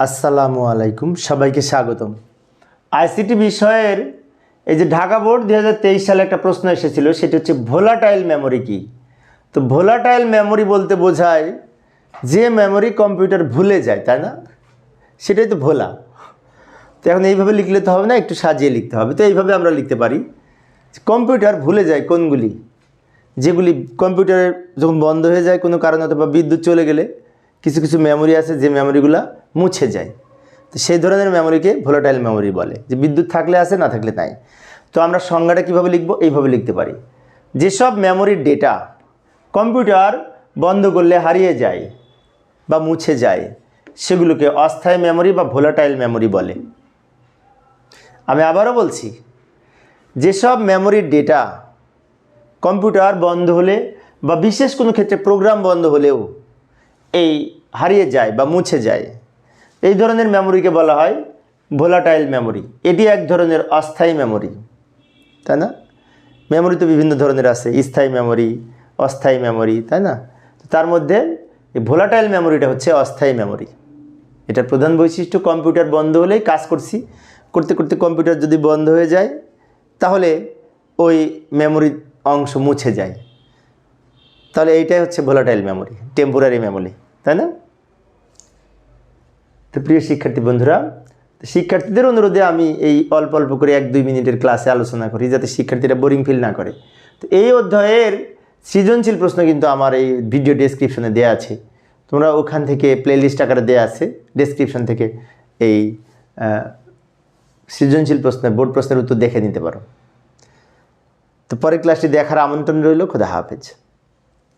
আসসালামু আলাইকুম, সবাইকে স্বাগতম। আইসিটি বিষয়ের এই যে ঢাকা বোর্ড দু হাজার তেইশ সালে একটা প্রশ্ন এসেছিল, সেটা হচ্ছে ভোলাটাইল মেমোরি কি? তো ভোলাটাইল মেমোরি বলতে বোঝায় যে মেমোরি কম্পিউটার ভুলে যায়, তাই না? সেটাই তো ভোলা। তো এখন এইভাবে লিখলে তো হবে না, একটু সাজিয়ে লিখতে হবে। তো এইভাবে আমরা লিখতে পারি কম্পিউটার ভুলে যায় কোনগুলি? যেগুলি কম্পিউটারের যখন বন্ধ হয়ে যায় কোনো কারণে অথবা বিদ্যুৎ চলে গেলে কিছু কিছু মেমোরি আছে যে মেমোরিগুলো মুছে যায়। তো সেই ধরনের মেমোরিকে ভোলাটাইল মেমোরি বলে। যে বিদ্যুৎ থাকলে আছে, না থাকলে নাই। তো আমরা সংজ্ঞাটা কীভাবে লিখব? এইভাবে লিখতে পারি। যেসব মেমোরির ডেটা কম্পিউটার বন্ধ করলে হারিয়ে যায় বা মুছে যায়, সেগুলোকে অস্থায়ী মেমোরি বা ভোলাটাইল মেমোরি বলে। আমি আবারও বলছি, যেসব মেমোরির ডেটা কম্পিউটার বন্ধ হলে বা বিশেষ কোনো ক্ষেত্রে প্রোগ্রাম বন্ধ হলেও এই হারিয়ে যায় বা মুছে যায়। এই ধরনের মেমোরিকে বলা হয় ভোলাটাইল মেমোরি এটি এক ধরনের অস্থায়ী মেমোরি তাই না? মেমোরি তো বিভিন্ন ধরনের আছে, স্থায়ী মেমোরি অস্থায়ী মেমোরি তাই না? তার মধ্যে এই ভোলাটাইল মেমোরিটা হচ্ছে অস্থায়ী মেমোরি এটার প্রধান বৈশিষ্ট্য কম্পিউটার বন্ধ হলেই কাজ করছি। করতে করতে কম্পিউটার যদি বন্ধ হয়ে যায়, তাহলে ওই মেমোরি অংশ মুছে যায়। তাহলে এইটাই হচ্ছে ভোলাটাইল মেমোরি টেম্পোরারি মেমোরি তাই না? তো প্রিয় শিক্ষার্থী বন্ধুরা, শিক্ষার্থীদের অনুরোধে আমি এই অল্প অল্প করে এক দুই মিনিটের ক্লাসে আলোচনা করি যাতে শিক্ষার্থীরা বোরিং ফিল না করে। তো এই অধ্যায়ের সৃজনশীল প্রশ্ন কিন্তু আমার এই ভিডিও ডেসক্রিপশনে দেওয়া আছে। তোমরা ওখান থেকে প্লেলিস্ট আকারে দেওয়া আছে ডেসক্রিপশন থেকে এই সৃজনশীল প্রশ্নের বোর্ড প্রশ্নের উত্তর দেখে নিতে পারো। তো পরের ক্লাসটি দেখার আমন্ত্রণ রইল, খোদা হাফেজ।